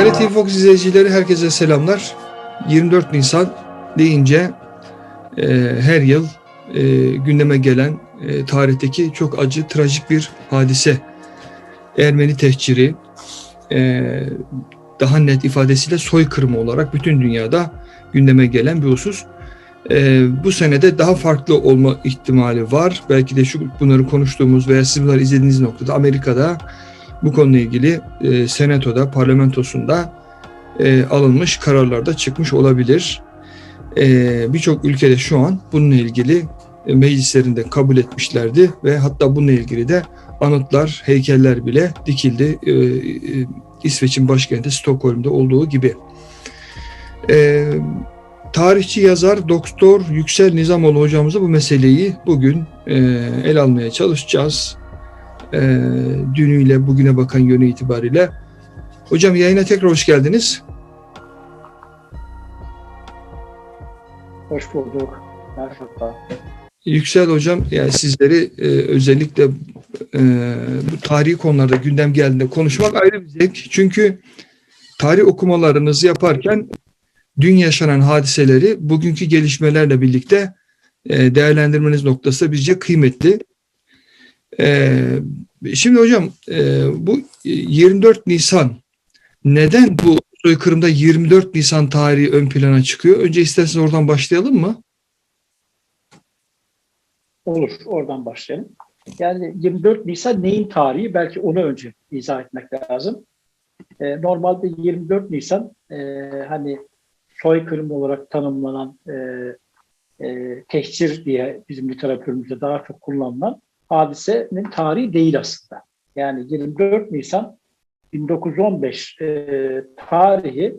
Değerli TV Fox izleyicileri herkese selamlar. 24 Nisan deyince e, her yıl e, gündeme gelen e, tarihteki çok acı, trajik bir hadise. Ermeni tehciri, e, daha net ifadesiyle soykırımı olarak bütün dünyada gündeme gelen bir husus. E, bu senede daha farklı olma ihtimali var. Belki de şu bunları konuştuğumuz veya siz bunları izlediğiniz noktada Amerika'da bu konuyla ilgili e, senatoda, parlamentosunda e, alınmış kararlarda çıkmış olabilir. E, Birçok ülkede şu an bununla ilgili e, meclislerinde kabul etmişlerdi ve hatta bununla ilgili de anıtlar, heykeller bile dikildi. E, e, İsveç'in başkenti Stockholm'da olduğu gibi. E, tarihçi yazar Doktor Yüksel Nizamoğlu hocamızla bu meseleyi bugün e, el almaya çalışacağız e, dünüyle bugüne bakan yönü itibariyle. Hocam yayına tekrar hoş geldiniz. Hoş bulduk. Merhaba. Yüksel hocam yani sizleri e, özellikle e, bu tarihi konularda gündem geldiğinde konuşmak ayrı bir zevk. Çünkü tarih okumalarınızı yaparken dün yaşanan hadiseleri bugünkü gelişmelerle birlikte e, değerlendirmeniz noktası bizce kıymetli. E, şimdi hocam e, bu 24 Nisan neden bu soykırımda 24 Nisan tarihi ön plana çıkıyor? Önce isterseniz oradan başlayalım mı? Olur, oradan başlayalım. Yani 24 Nisan neyin tarihi? Belki onu önce izah etmek lazım. Ee, normalde 24 Nisan e, hani soykırım olarak tanımlanan e, e, tehcir diye bizim literatürümüzde daha çok kullanılan hadisenin tarihi değil aslında. Yani 24 Nisan 1915 e, tarihi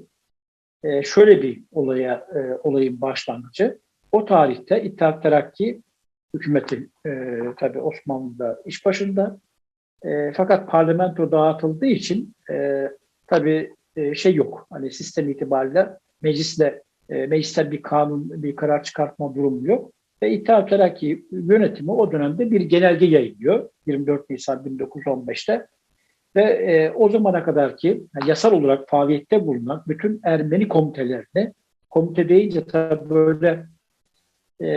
e, şöyle bir olaya e, olayın başlangıcı. O tarihte İttihat Terakki hükümeti e, tabii Osmanlı'da iş başında. E, fakat parlamento dağıtıldığı için e, tabii e, şey yok. Hani sistem itibariyle meclisle e, meclisten bir kanun, bir karar çıkartma durumu yok. Ve İttihat Terakki yönetimi o dönemde bir genelge yayınlıyor 24 Nisan 1915'te. Ve e, o zamana kadar ki yani yasal olarak faaliyette bulunan bütün Ermeni komitelerine, komite deyince tabii böyle e,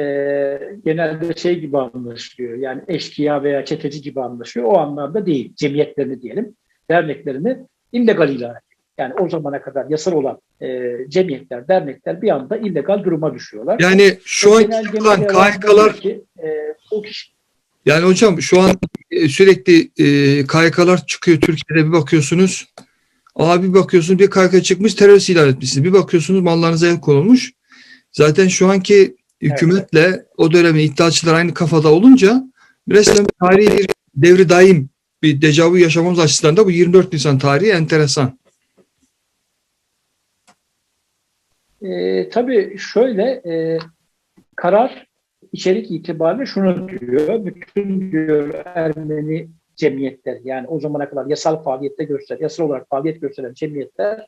genelde şey gibi anlaşılıyor. Yani eşkıya veya çeteci gibi anlaşılıyor. O anlamda değil. Cemiyetlerini diyelim, derneklerini illegal ilan ediyor. Yani o zamana kadar yasal olan e, cemiyetler, dernekler bir anda illegal duruma düşüyorlar. Yani şu an yapılan KHK'lar ki e, o kişi yani hocam şu an e, sürekli e, KHK'lar çıkıyor Türkiye'de bir bakıyorsunuz. Abi bakıyorsunuz bir KHK çıkmış terörist ilan etmişsiniz. Bir bakıyorsunuz mallarınıza el konulmuş. Zaten şu anki hükümetle o dönemin iddiaçılar aynı kafada olunca resmen tarihi bir devri daim bir dejavu yaşamamız açısından da bu 24 Nisan tarihi enteresan. E, tabii şöyle e, karar içerik itibariyle şunu diyor. Bütün diyor Ermeni cemiyetler yani o zamana kadar yasal faaliyette gösteren, yasal olarak faaliyet gösteren cemiyetler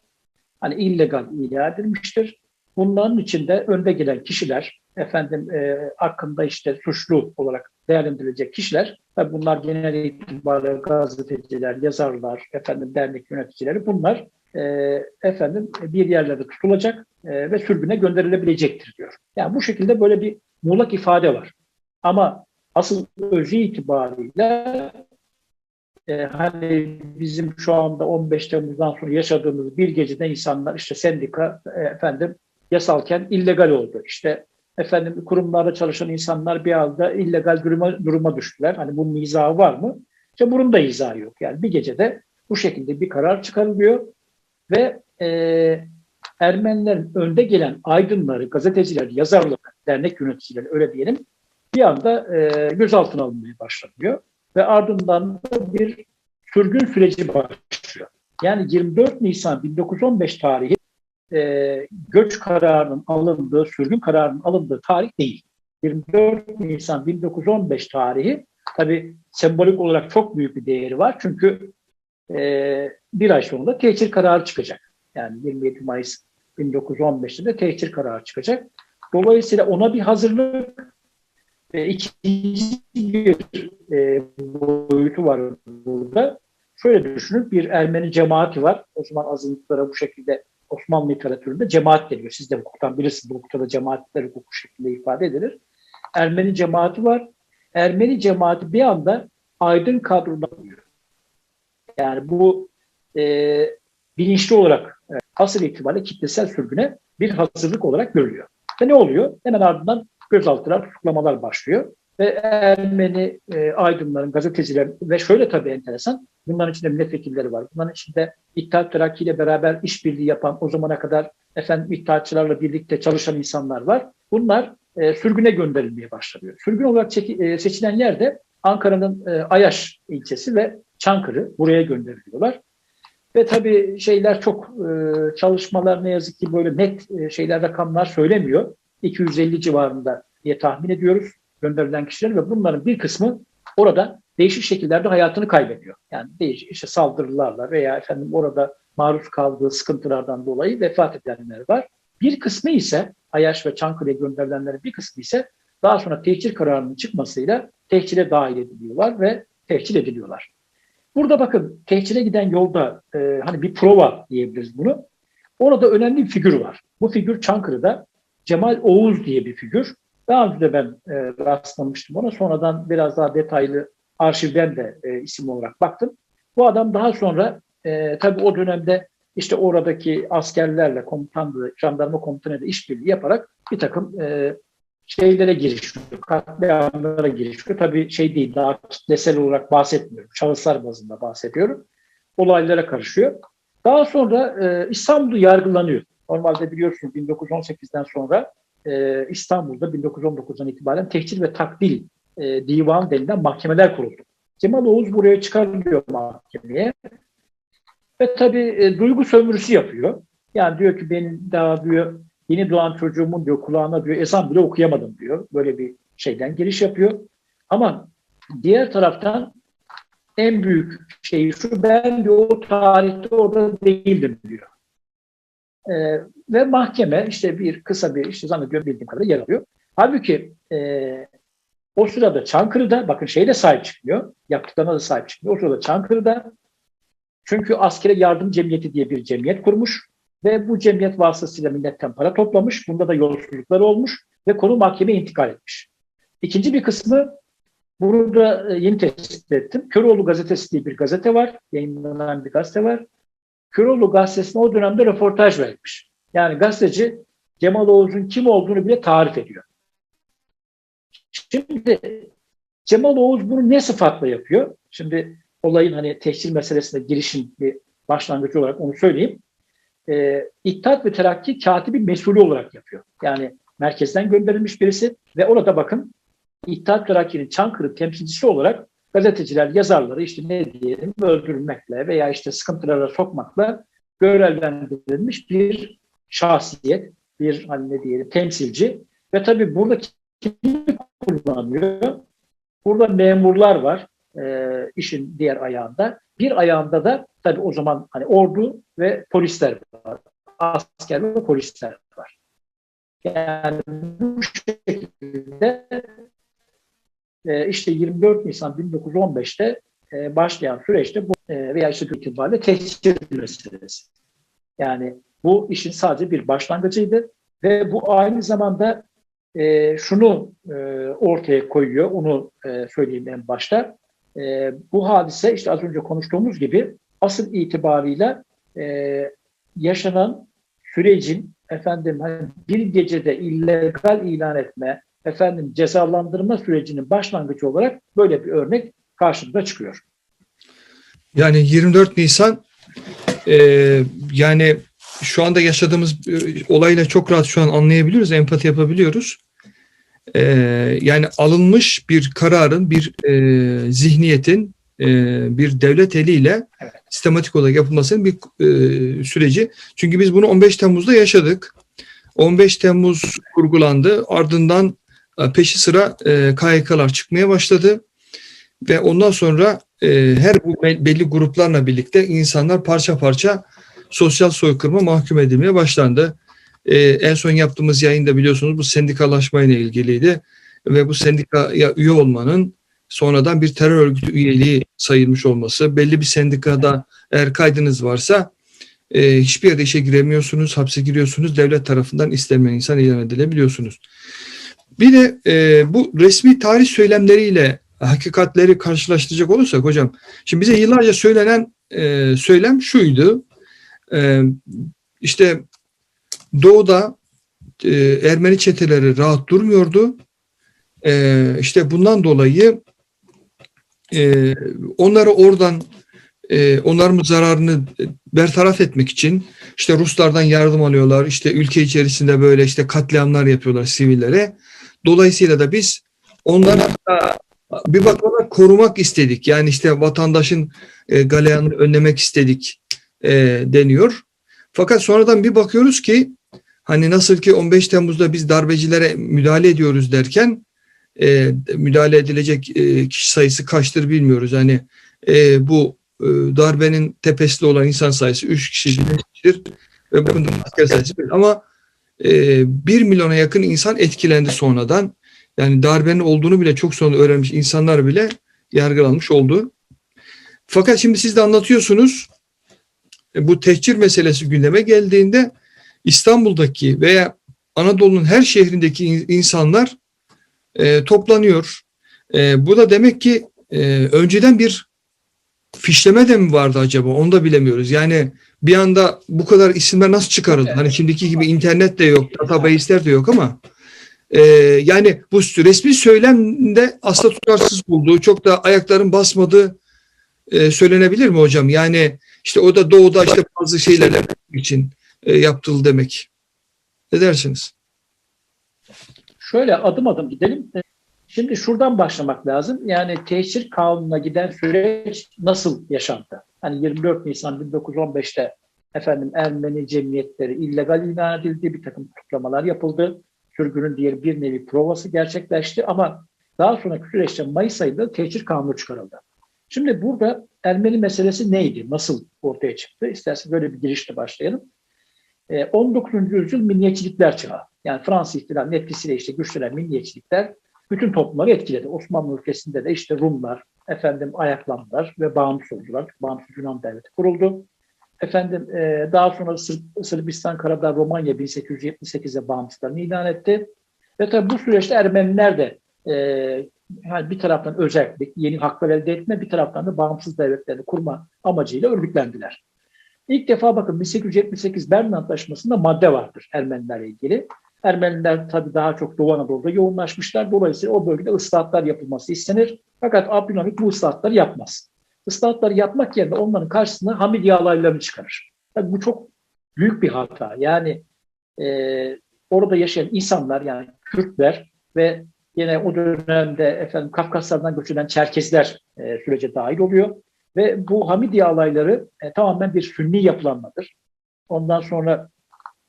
hani illegal ilan edilmiştir. Bunların içinde önde gelen kişiler, efendim e, hakkında işte suçlu olarak değerlendirilecek kişiler, tabii bunlar genel itibariyle gazeteciler, yazarlar, efendim dernek yöneticileri bunlar e, efendim bir yerlerde tutulacak e, ve sürgüne gönderilebilecektir diyor. Yani bu şekilde böyle bir muğlak ifade var. Ama asıl özü itibariyle e, hani bizim şu anda 15 Temmuz'dan sonra yaşadığımız bir gecede insanlar işte sendika e, efendim yasalken illegal oldu. İşte efendim kurumlarda çalışan insanlar bir anda illegal duruma, duruma düştüler. Hani bunun izahı var mı? İşte bunun da izahı yok. Yani bir gecede bu şekilde bir karar çıkarılıyor ve e, Ermenilerin önde gelen aydınları, gazeteciler, yazarlar, dernek yöneticileri öyle diyelim bir anda e, gözaltına alınmaya başlanıyor ve ardından da bir sürgün süreci başlıyor. Yani 24 Nisan 1915 tarihi e, göç kararının alındığı, sürgün kararının alındığı tarih değil. 24 Nisan 1915 tarihi tabi sembolik olarak çok büyük bir değeri var. Çünkü e, bir ay sonunda tehcir kararı çıkacak. Yani 27 Mayıs 1915'te de tehcir kararı çıkacak. Dolayısıyla ona bir hazırlık ve ikinci bir e, boyutu var burada. şöyle düşünün bir Ermeni cemaati var. O zaman azınlıklara bu şekilde Osmanlı literatüründe cemaat deniyor. Siz de hukuktan bilirsiniz. Bu hukukta da cemaatler hukuk şeklinde ifade edilir. Ermeni cemaati var. Ermeni cemaati bir anda aydın kadrodan oluyor. Yani bu e, bilinçli olarak e, asıl itibariyle kitlesel sürgüne bir hazırlık olarak görülüyor. Ve ne oluyor? Hemen ardından gözaltılar, tutuklamalar başlıyor. Ve Ermeni e, aydınların, gazeteciler ve şöyle tabii enteresan, bunların içinde milletvekilleri var. Bunların içinde İttihat Terakki ile beraber işbirliği yapan, o zamana kadar efendim İttihatçılarla birlikte çalışan insanlar var. Bunlar e, sürgüne gönderilmeye başlanıyor. Sürgün olarak çeki, e, seçilen yer de Ankara'nın e, Ayaş ilçesi ve Çankırı. Buraya gönderiliyorlar. Ve tabii şeyler çok e, çalışmalar ne yazık ki böyle net e, şeyler rakamlar söylemiyor. 250 civarında diye tahmin ediyoruz gönderilen kişiler ve bunların bir kısmı orada değişik şekillerde hayatını kaybediyor. Yani değişik işte saldırılarla veya efendim orada maruz kaldığı sıkıntılardan dolayı vefat edenler var. Bir kısmı ise Ayaş ve Çankırı'ya gönderilenlerin bir kısmı ise daha sonra tehcir kararının çıkmasıyla tehcire dahil ediliyorlar ve tehcir ediliyorlar. Burada bakın tehcire giden yolda e, hani bir prova diyebiliriz bunu. Orada önemli bir figür var. Bu figür Çankırı'da Cemal Oğuz diye bir figür. Daha önce de ben e, rastlamıştım ona. Sonradan biraz daha detaylı arşivden de e, isim olarak baktım. Bu adam daha sonra e, tabii o dönemde işte oradaki askerlerle komutanla, jandarma komutanıyla işbirliği yaparak bir takım e, şeylere girişiyor, katliamlara girişiyor. Tabii şey değil, daha kitlesel olarak bahsetmiyorum. Şahıslar bazında bahsediyorum. Olaylara karışıyor. Daha sonra e, İstanbul'da yargılanıyor. Normalde biliyorsunuz 1918'den sonra e, İstanbul'da 1919'dan itibaren tehcir ve takdil e, divan denilen mahkemeler kuruldu. Cemal Oğuz buraya çıkarılıyor mahkemeye. Ve tabii e, duygu sömürüsü yapıyor. Yani diyor ki benim daha diyor yeni doğan çocuğumun diyor kulağına diyor ezan bile okuyamadım diyor. Böyle bir şeyden giriş yapıyor. Ama diğer taraftan en büyük şey şu ben diyor o tarihte orada değildim diyor. Ee, ve mahkeme işte bir kısa bir işte zannediyorum bildiğim kadarıyla yer alıyor. Halbuki e, o sırada Çankırı'da bakın şeyde sahip çıkmıyor. Yaptıklarına da sahip çıkmıyor. O sırada Çankırı'da çünkü askere yardım cemiyeti diye bir cemiyet kurmuş ve bu cemiyet vasıtasıyla milletten para toplamış. Bunda da yolsuzluklar olmuş ve konu mahkemeye intikal etmiş. İkinci bir kısmı bunu da e, yeni tespit ettim. Köroğlu gazetesi diye bir gazete var. Yayınlanan bir gazete var. Köroğlu gazetesine o dönemde röportaj vermiş. Yani gazeteci Cemal Oğuz'un kim olduğunu bile tarif ediyor. Şimdi Cemal Oğuz bunu ne sıfatla yapıyor? Şimdi olayın hani tehcir meselesine girişin bir başlangıcı olarak onu söyleyeyim. Ee, İttihat ve Terakki katibi mesulü olarak yapıyor. Yani merkezden gönderilmiş birisi ve orada bakın İttihat Terakki'nin Çankırı temsilcisi olarak gazeteciler, yazarları işte ne diyelim öldürmekle veya işte sıkıntılara sokmakla görevlendirilmiş bir şahsiyet, bir hani ne diyelim temsilci ve tabii burada kimi kullanıyor? Burada memurlar var e, işin diğer ayağında. Bir ayağında da tabii o zaman hani ordu ve polisler var. Asker ve polisler var. Yani bu şekilde e, işte 24 Nisan 1915'te e, başlayan süreçte bu e, veya işte itibariyle tehcir meselesi. Yani bu işin sadece bir başlangıcıydı ve bu aynı zamanda e, şunu e, ortaya koyuyor, onu e, söyleyeyim en başta. E, bu hadise işte az önce konuştuğumuz gibi asıl itibarıyla e, yaşanan sürecin efendim hani bir gecede illegal ilan etme, efendim cezalandırma sürecinin başlangıcı olarak böyle bir örnek karşımıza çıkıyor. Yani 24 Nisan e, yani şu anda yaşadığımız e, olayla çok rahat şu an anlayabiliyoruz, empati yapabiliyoruz. E, yani alınmış bir kararın, bir e, zihniyetin e, bir devlet eliyle Evet. sistematik olarak yapılmasının bir e, süreci. Çünkü biz bunu 15 Temmuz'da yaşadık. 15 Temmuz kurgulandı. Ardından e, peşi sıra e, KHK'lar çıkmaya başladı. Ve ondan sonra e, her bu be- belli gruplarla birlikte insanlar parça parça sosyal soykırıma mahkum edilmeye başlandı. E, en son yaptığımız yayında biliyorsunuz bu sendikalaşmayla ilgiliydi. Ve bu sendikaya üye olmanın sonradan bir terör örgütü üyeliği sayılmış olması, belli bir sendikada eğer kaydınız varsa e, hiçbir yerde işe giremiyorsunuz, hapse giriyorsunuz, devlet tarafından istenmeyen insan ilan edilebiliyorsunuz. Bir de e, bu resmi tarih söylemleriyle hakikatleri karşılaştıracak olursak hocam, şimdi bize yıllarca söylenen e, söylem şuydu, e, işte doğuda e, Ermeni çeteleri rahat durmuyordu, e, işte bundan dolayı e, onları oradan e, onların zararını bertaraf etmek için işte Ruslardan yardım alıyorlar. işte ülke içerisinde böyle işte katliamlar yapıyorlar sivillere. Dolayısıyla da biz onları bir bakıma korumak istedik. Yani işte vatandaşın e, galeyanını önlemek istedik e, deniyor. Fakat sonradan bir bakıyoruz ki hani nasıl ki 15 Temmuz'da biz darbecilere müdahale ediyoruz derken e, müdahale edilecek e, kişi sayısı kaçtır bilmiyoruz. Hani e, bu e, darbenin tepesinde olan insan sayısı 3 kişidir ve bunun asker sayısı bir. Ama e, 1 milyona yakın insan etkilendi sonradan. Yani darbenin olduğunu bile çok sonra öğrenmiş insanlar bile yargılanmış oldu. Fakat şimdi siz de anlatıyorsunuz bu tehcir meselesi gündeme geldiğinde İstanbul'daki veya Anadolu'nun her şehrindeki in- insanlar e, toplanıyor. E, bu da demek ki e, önceden bir fişleme de mi vardı acaba? Onu da bilemiyoruz. Yani bir anda bu kadar isimler nasıl çıkarıldı? Hani şimdiki gibi internet de yok, database'ler de yok ama e, yani bu resmi söylemde aslında tutarsız bulduğu, çok da ayakların basmadığı e, söylenebilir mi hocam? Yani işte o da doğuda işte bazı şeyler için e, yaptırıldı demek. Ne dersiniz? Şöyle adım adım gidelim. Şimdi şuradan başlamak lazım. Yani teşhir kanununa giden süreç nasıl yaşandı? Hani 24 Nisan 1915'te efendim Ermeni cemiyetleri illegal ilan edildi, bir takım tutuklamalar yapıldı. Sürgünün diğer bir nevi provası gerçekleşti ama daha sonraki süreçte Mayıs ayında teşhir kanunu çıkarıldı. Şimdi burada Ermeni meselesi neydi? Nasıl ortaya çıktı? İstersen böyle bir girişle başlayalım. 19. yüzyıl milliyetçilikler çağı. Yani Fransız ihtilalinin etkisiyle işte güçlenen milliyetçilikler bütün toplumları etkiledi. Osmanlı ülkesinde de işte Rumlar, efendim ayaklandılar ve bağımsız oldular. Bağımsız Yunan devleti kuruldu. Efendim e, daha sonra Sır, Sırbistan, Karadağ, Romanya 1878'de bağımsızlarını ilan etti. Ve tabii bu süreçte Ermeniler de e, yani bir taraftan özellik, yeni haklar elde etme, bir taraftan da bağımsız devletlerini kurma amacıyla örgütlendiler. İlk defa bakın 1878 Berlin Antlaşması'nda madde vardır Ermenilerle ilgili. Ermeniler tabii daha çok Doğu Anadolu'da yoğunlaşmışlar. Dolayısıyla o bölgede ıslahatlar yapılması istenir. Fakat Abdülhamit bu ıslahatları yapmaz. Islahatları yapmak yerine onların karşısına Hamidiye alaylarını çıkarır. Tabii bu çok büyük bir hata. Yani e, orada yaşayan insanlar yani Kürtler ve yine o dönemde efendim Kafkaslardan göçülen Çerkezler e, sürece dahil oluyor. Ve bu Hamidiye alayları e, tamamen bir sünni yapılanmadır. Ondan sonra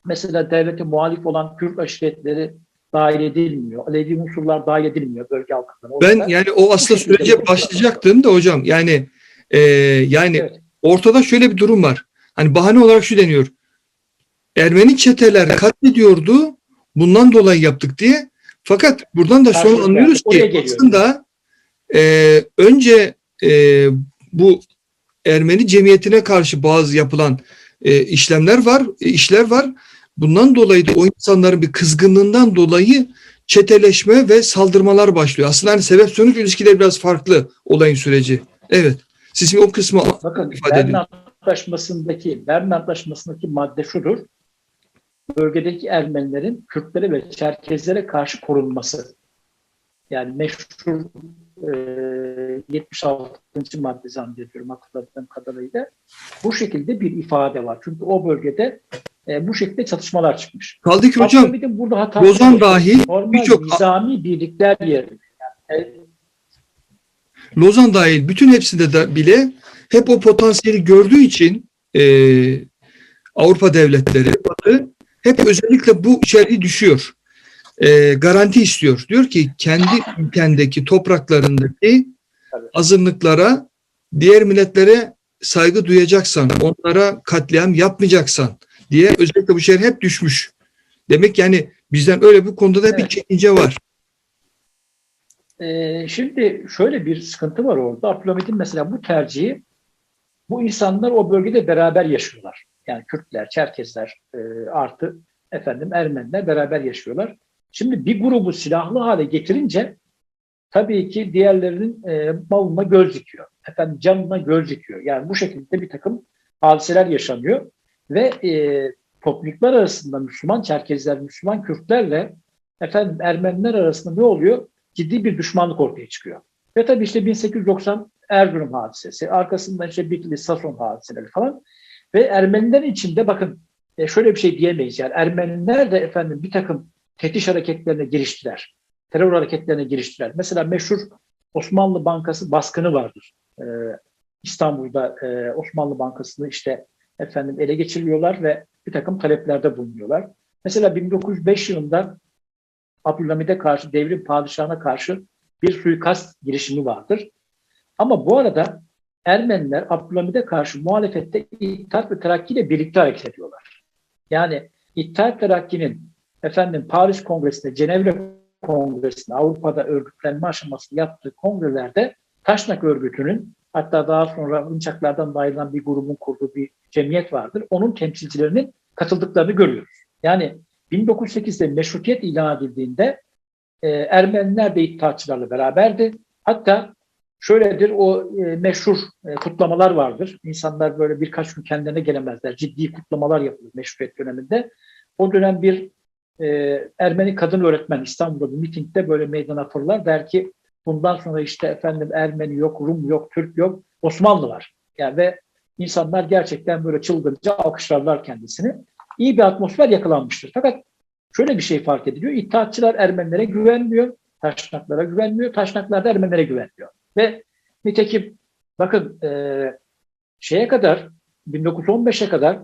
mesela devlete muhalif olan Kürt aşiretleri dahil edilmiyor. Alevi unsurlar dahil edilmiyor bölge halkından. Ben yani o aslında sürece başlayacaktım da hocam yani e, yani evet. ortada şöyle bir durum var. Hani bahane olarak şu deniyor. Ermeni çeteler katlediyordu. Bundan dolayı yaptık diye. Fakat buradan da sonra anlıyoruz ki aslında e, önce e, bu Ermeni cemiyetine karşı bazı yapılan e, işlemler var, e, işler var. Bundan dolayı da o insanların bir kızgınlığından dolayı çeteleşme ve saldırmalar başlıyor. Aslında hani sebep sonuç ilişkileri biraz farklı olayın süreci. Evet. Siz o kısmı Bakın, ifade edin. Antlaşması'ndaki, Berlin Antlaşması'ndaki madde şudur. Bölgedeki Ermenilerin Kürtlere ve Çerkezlere karşı korunması. Yani meşhur e, 76. madde zannediyorum hatırladığım kadarıyla. Bu şekilde bir ifade var. Çünkü o bölgede e, bu şekilde çatışmalar çıkmış. Kaldı ki hocam burada hata Lozan dahil birçok nizami birlikler. Yani, e, Lozan dahil bütün hepsinde de bile hep o potansiyeli gördüğü için e, Avrupa devletleri Batı hep özellikle bu içeriği düşüyor. E, garanti istiyor. Diyor ki kendi ülkendeki topraklarındaki azınlıklara diğer milletlere saygı duyacaksan, onlara katliam yapmayacaksan diye özellikle bu şehir hep düşmüş. Demek yani bizden öyle bir konuda da bir Evet. çekince var. Ee, şimdi şöyle bir sıkıntı var orada. Abdülhamid'in mesela bu tercihi bu insanlar o bölgede beraber yaşıyorlar. Yani Kürtler, Çerkezler e, artı efendim Ermeniler beraber yaşıyorlar. Şimdi bir grubu silahlı hale getirince tabii ki diğerlerinin e, malına göz dikiyor. Efendim canına göz dikiyor. Yani bu şekilde bir takım hadiseler yaşanıyor ve e, topluluklar arasında Müslüman Çerkezler, Müslüman Kürtlerle efendim Ermeniler arasında ne oluyor? Ciddi bir düşmanlık ortaya çıkıyor. Ve tabii işte 1890 Erzurum hadisesi, arkasından işte Bitlis, Sason hadiseleri falan ve Ermenilerin içinde bakın e, şöyle bir şey diyemeyiz yani Ermeniler de efendim bir takım tetiş hareketlerine giriştiler. Terör hareketlerine giriştiler. Mesela meşhur Osmanlı Bankası baskını vardır. Ee, İstanbul'da e, Osmanlı Bankası'nı işte efendim ele geçiriyorlar ve bir takım taleplerde bulunuyorlar. Mesela 1905 yılında Abdülhamid'e karşı, devrim padişahına karşı bir suikast girişimi vardır. Ama bu arada Ermeniler Abdülhamid'e karşı muhalefette İttihat ve Terakki ile birlikte hareket ediyorlar. Yani İttihat Terakki'nin efendim Paris Kongresi'nde, Cenevre Kongresi'nde, Avrupa'da örgütlenme aşaması yaptığı kongrelerde Taşnak örgütünün hatta daha sonra Hınçaklardan da bir grubun kurduğu bir cemiyet vardır. Onun temsilcilerinin katıldıklarını görüyoruz. Yani 1908'de meşrutiyet ilan edildiğinde e, Ermeniler de İttihatçılarla beraberdi. Hatta şöyledir o e, meşhur e, kutlamalar vardır. İnsanlar böyle birkaç gün kendilerine gelemezler. Ciddi kutlamalar yapılır meşrutiyet döneminde. O dönem bir e, Ermeni kadın öğretmen İstanbul'da bir mitingde böyle meydana fırlar. Der ki bundan sonra işte efendim Ermeni yok, Rum yok, Türk yok, Osmanlı var. Yani ve insanlar gerçekten böyle çılgınca alkışlarlar kendisini. İyi bir atmosfer yakalanmıştır. Fakat şöyle bir şey fark ediliyor. İttihatçılar Ermenilere güvenmiyor. Taşnaklara güvenmiyor. Taşnaklar da Ermenilere güvenmiyor. Ve nitekim bakın e, şeye kadar 1915'e kadar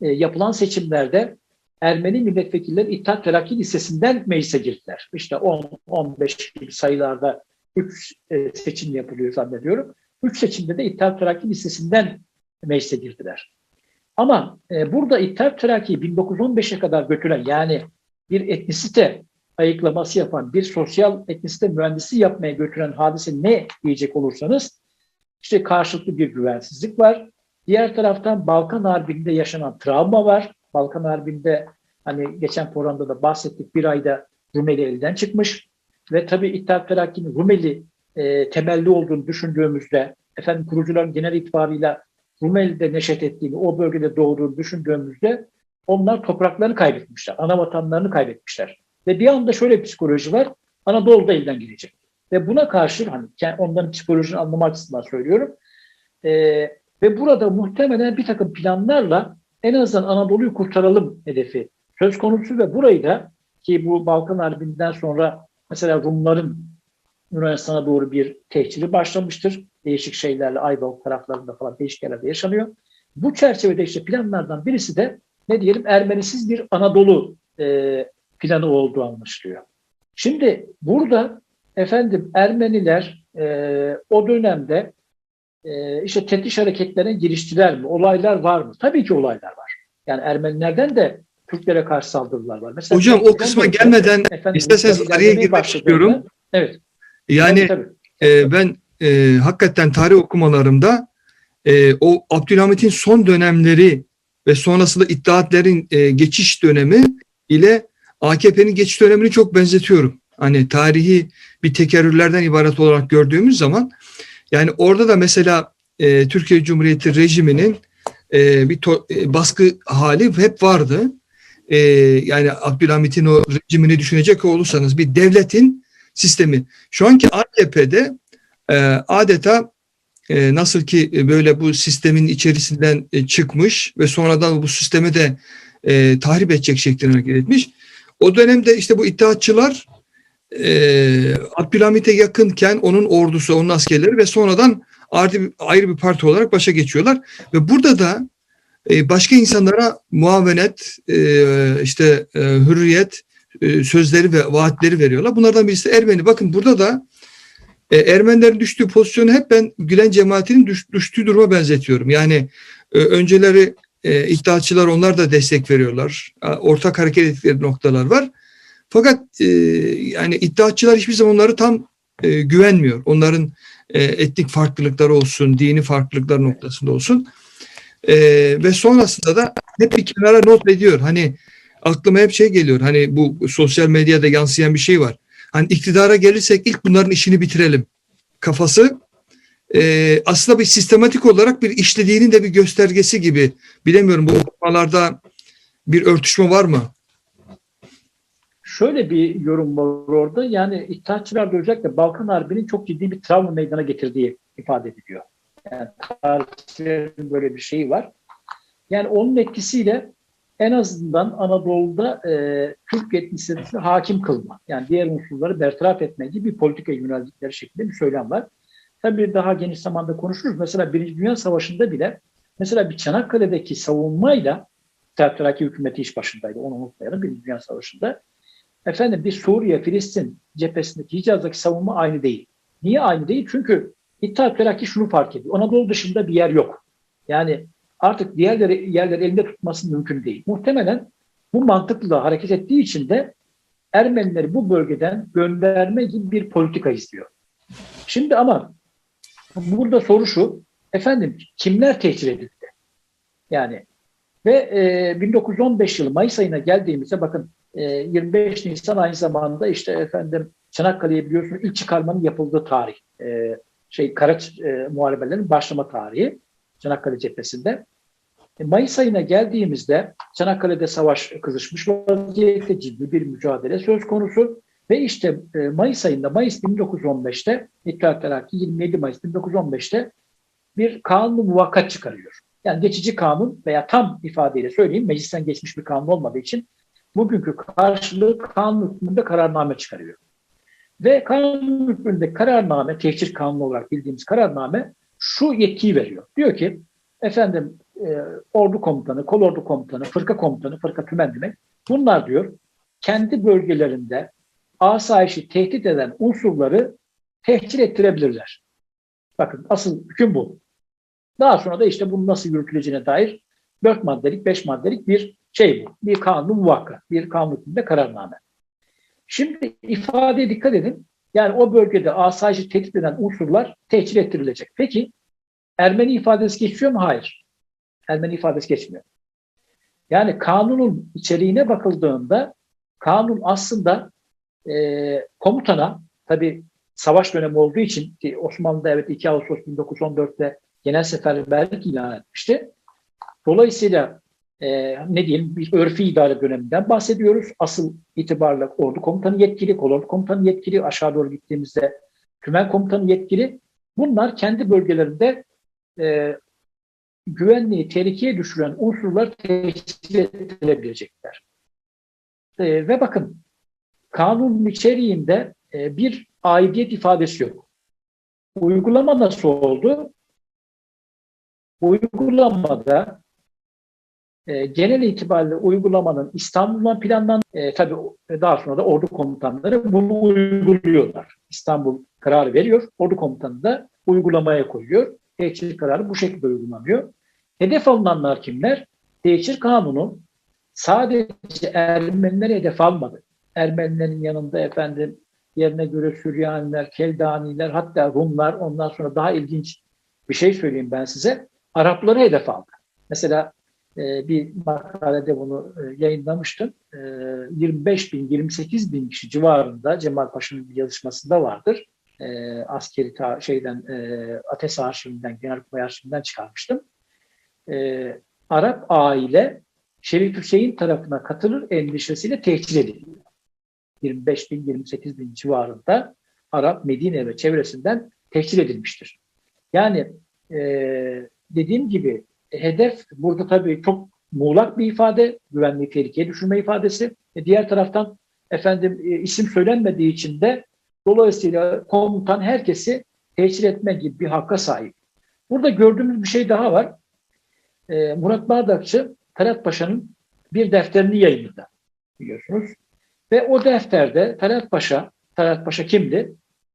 e, yapılan seçimlerde Ermeni milletvekilleri İttihat Terakki listesinden meclise girdiler. İşte 10-15 gibi sayılarda 3 e, seçim yapılıyor zannediyorum. 3 seçimde de İttihat Terakki listesinden meclise girdiler. Ama e, burada İttihat Terakki'yi 1915'e kadar götüren yani bir etnisite ayıklaması yapan, bir sosyal etnisite mühendisi yapmaya götüren hadise ne diyecek olursanız işte karşılıklı bir güvensizlik var. Diğer taraftan Balkan Harbi'nde yaşanan travma var. Balkan Harbi'nde hani geçen programda da bahsettik bir ayda Rumeli elden çıkmış ve tabii İttihat Terakki'nin Rumeli e, temelli olduğunu düşündüğümüzde efendim kurucuların genel itibarıyla Rumeli'de neşet ettiğini, o bölgede doğduğunu düşündüğümüzde onlar topraklarını kaybetmişler, ana vatanlarını kaybetmişler. Ve bir anda şöyle bir psikoloji var, Anadolu'da elden gelecek. Ve buna karşı hani onların psikolojisini anlamak açısından söylüyorum. E, ve burada muhtemelen bir takım planlarla en azından Anadolu'yu kurtaralım hedefi söz konusu ve burayı da ki bu Balkan Harbi'nden sonra mesela Rumların Yunanistan'a doğru bir tehciri başlamıştır. Değişik şeylerle Ayvalık taraflarında falan değişik yerlerde yaşanıyor. Bu çerçevede işte planlardan birisi de ne diyelim Ermenisiz bir Anadolu e, planı olduğu anlaşılıyor. Şimdi burada efendim Ermeniler e, o dönemde e, işte tetiş hareketlerine giriştiler mi? Olaylar var mı? Tabii ki olaylar var. Yani Ermenilerden de Türklere karşı saldırılar var. Mesela Hocam o kısma gelmeden efendim, isterseniz araya girmek istiyorum. Evet. Yani tabii, tabii. E, ben e, hakikaten tarih okumalarımda e, o Abdülhamit'in son dönemleri ve sonrasında iddiatlerin e, geçiş dönemi ile AKP'nin geçiş dönemini çok benzetiyorum. Hani tarihi bir tekerrürlerden ibaret olarak gördüğümüz zaman yani orada da mesela e, Türkiye Cumhuriyeti rejiminin e, bir to, e, baskı hali hep vardı. E, yani Abdülhamit'in o rejimini düşünecek olursanız bir devletin sistemi. Şu anki AKP'de e, adeta e, nasıl ki böyle bu sistemin içerisinden e, çıkmış ve sonradan bu sistemi de e, tahrip edecek şeklinde hareket etmiş. O dönemde işte bu ittihatçılar e, Abdülhamit'e yakınken onun ordusu, onun askerleri ve sonradan ayrı, ayrı bir parti olarak başa geçiyorlar. Ve burada da e, başka insanlara muavenet, e, işte e, hürriyet e, sözleri ve vaatleri veriyorlar. Bunlardan birisi Ermeni. Bakın burada da e, Ermenilerin düştüğü pozisyonu hep ben Gülen cemaatinin düş, düştüğü duruma benzetiyorum. Yani e, önceleri e, iddiatçılar onlar da destek veriyorlar. Ortak hareket ettikleri noktalar var. Fakat e, yani iddiatçılar hiçbir zaman onları tam e, güvenmiyor. Onların e, etnik farklılıkları olsun, dini farklılıklar noktasında olsun. E, ve sonrasında da hep bir kenara not ediyor. Hani aklıma hep şey geliyor. Hani bu sosyal medyada yansıyan bir şey var. Hani iktidara gelirsek ilk bunların işini bitirelim kafası e, aslında bir sistematik olarak bir işlediğinin de bir göstergesi gibi. Bilemiyorum bu okumalarda bir örtüşme var mı? Şöyle bir yorum var orada. Yani İttihatçılar özellikle Balkan Harbi'nin çok ciddi bir travma meydana getirdiği ifade ediliyor. Yani tarihçilerin böyle bir şeyi var. Yani onun etkisiyle en azından Anadolu'da e, Türk etnisini hakim kılma, yani diğer unsurları bertaraf etme gibi bir politika yöneldikleri şeklinde bir söylem var. Tabii daha geniş zamanda konuşuruz. Mesela Birinci Dünya Savaşı'nda bile mesela bir Çanakkale'deki savunmayla Terakki hükümeti iş başındaydı. Onu unutmayalım Birinci Dünya Savaşı'nda. Efendim bir Suriye, Filistin cephesindeki Hicaz'daki savunma aynı değil. Niye aynı değil? Çünkü İttihat Terakki şunu fark ediyor. Anadolu dışında bir yer yok. Yani artık diğerleri yerleri elinde tutması mümkün değil. Muhtemelen bu mantıkla hareket ettiği için de Ermenileri bu bölgeden gönderme gibi bir politika istiyor. Şimdi ama burada soru şu, efendim kimler tehcir edildi? Yani ve e, 1915 yılı Mayıs ayına geldiğimizde bakın e, 25 Nisan aynı zamanda işte efendim Çanakkale'ye biliyorsunuz ilk çıkarmanın yapıldığı tarih. E, şey Karaç e, muharebelerin başlama tarihi Çanakkale cephesinde. E, Mayıs ayına geldiğimizde Çanakkale'de savaş kızışmış vaziyette ciddi bir mücadele söz konusu. Ve işte e, Mayıs ayında, Mayıs 1915'te, İttihat Terakki 27 Mayıs 1915'te bir kanun muvakkat çıkarıyor. Yani geçici kanun veya tam ifadeyle söyleyeyim meclisten geçmiş bir kanun olmadığı için bugünkü karşılığı kanun hükmünde kararname çıkarıyor. Ve kanun hükmünde kararname, tehcir kanunu olarak bildiğimiz kararname şu yetkiyi veriyor. Diyor ki efendim e, ordu komutanı, kolordu komutanı, fırka komutanı, fırka tümen demek. Bunlar diyor kendi bölgelerinde asayişi tehdit eden unsurları tehcir ettirebilirler. Bakın asıl hüküm bu. Daha sonra da işte bunun nasıl yürütüleceğine dair 4 maddelik, 5 maddelik bir şey bu. Bir kanun muvakka, bir kanun hükmünde kararname. Şimdi ifadeye dikkat edin. Yani o bölgede asayişi tehdit eden unsurlar tehcir ettirilecek. Peki Ermeni ifadesi geçiyor mu? Hayır. Ermeni ifadesi geçmiyor. Yani kanunun içeriğine bakıldığında kanun aslında e, komutana tabi savaş dönemi olduğu için ki Osmanlı'da evet 2 Ağustos 1914'te genel seferberlik ilan etmişti. Dolayısıyla e, ne diyelim bir örfi idare döneminden bahsediyoruz. Asıl itibarla ordu komutanı yetkili, kolordu komutanı yetkili, aşağı doğru gittiğimizde kümen komutanı yetkili. Bunlar kendi bölgelerinde e, güvenliği tehlikeye düşüren unsurlar teşkil edilebilecekler. E, ve bakın kanunun içeriğinde e, bir aidiyet ifadesi yok. Uygulama nasıl oldu? Uygulamada e, genel itibariyle uygulamanın İstanbul'dan planlanan, e, tabii daha sonra da ordu komutanları bunu uyguluyorlar. İstanbul kararı veriyor, ordu komutanı da uygulamaya koyuyor. Tehcir kararı bu şekilde uygulanıyor. Hedef alınanlar kimler? Tehcir kanunu sadece Ermenileri hedef almadı. Ermenilerin yanında efendim yerine göre Süryaniler, Keldaniler hatta Rumlar ondan sonra daha ilginç bir şey söyleyeyim ben size. Arapları hedef aldı. Mesela e, bir makalede bunu e, yayınlamıştım. E, 25 bin, 28 bin kişi civarında Cemal Paşa'nın bir yazışmasında vardır. E, askeri ta, şeyden e, Ates arşivinden, Genelkurmay arşivinden çıkarmıştım. E, Arap aile Şerif Hüseyin tarafına katılır endişesiyle tehcir ediliyor. 25 bin, 28 bin civarında Arap, Medine ve çevresinden tehcir edilmiştir. Yani e, dediğim gibi hedef burada tabii çok muğlak bir ifade, güvenliği tehlikeye düşürme ifadesi. E, diğer taraftan efendim e, isim söylenmediği için de dolayısıyla komutan herkesi tehcir etme gibi bir hakka sahip. Burada gördüğümüz bir şey daha var. E, Murat Bardakçı Talat Paşa'nın bir defterini yayınladı biliyorsunuz. Ve o defterde Talat Paşa, Talat Paşa kimdi?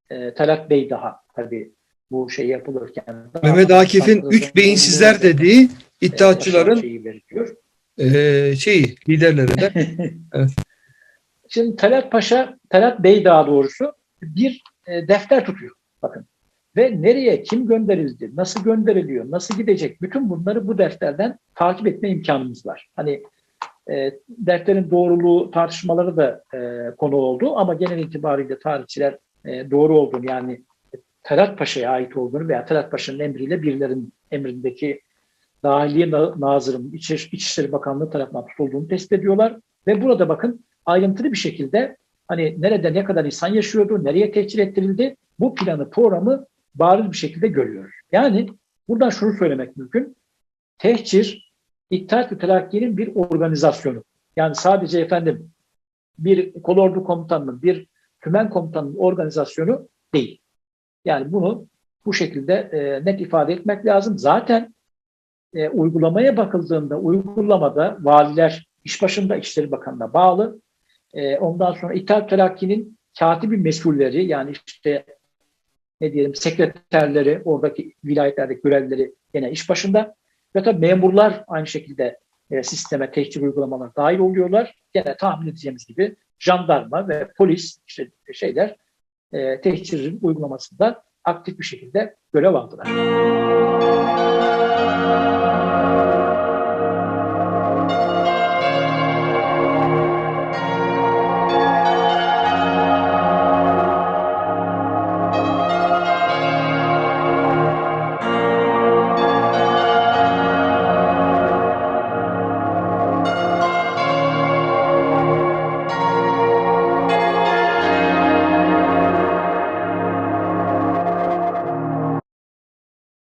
E, Talat Bey daha tabii bu şey yapılırken. Mehmet Akif'in üç beyinsizler dediği iddiatçıların e, şeyi liderlerinden. evet. Şimdi Talat Paşa, Talat Bey daha doğrusu bir e, defter tutuyor. Bakın. Ve nereye kim gönderildi, nasıl gönderiliyor, nasıl gidecek bütün bunları bu defterden takip etme imkanımız var. Hani e, defterin doğruluğu tartışmaları da e, konu oldu ama genel itibariyle tarihçiler e, doğru olduğunu yani Talat Paşa'ya ait olduğunu veya Talat Paşa'nın emriyle birilerin emrindeki Dahiliye Na- Nazırı'nın İç- İçişleri Bakanlığı tarafından tutulduğunu tespit ediyorlar. Ve burada bakın ayrıntılı bir şekilde hani nerede ne kadar insan yaşıyordu, nereye tehcir ettirildi bu planı, programı bariz bir şekilde görüyoruz. Yani buradan şunu söylemek mümkün. Tehcir, İttihat ve Terakki'nin bir organizasyonu. Yani sadece efendim bir kolordu komutanının, bir tümen komutanının organizasyonu değil. Yani bunu bu şekilde e, net ifade etmek lazım. Zaten e, uygulamaya bakıldığında uygulamada valiler iş başında İçişleri Bakanı'na bağlı. E, ondan sonra İttihat Terakki'nin katibi mesulleri yani işte ne diyelim sekreterleri oradaki vilayetlerdeki görevlileri yine iş başında ve tabii memurlar aynı şekilde e, sisteme tehcir uygulamalarına dahil oluyorlar. Gene tahmin edeceğimiz gibi jandarma ve polis işte şeyler e, uygulamasında aktif bir şekilde görev aldılar.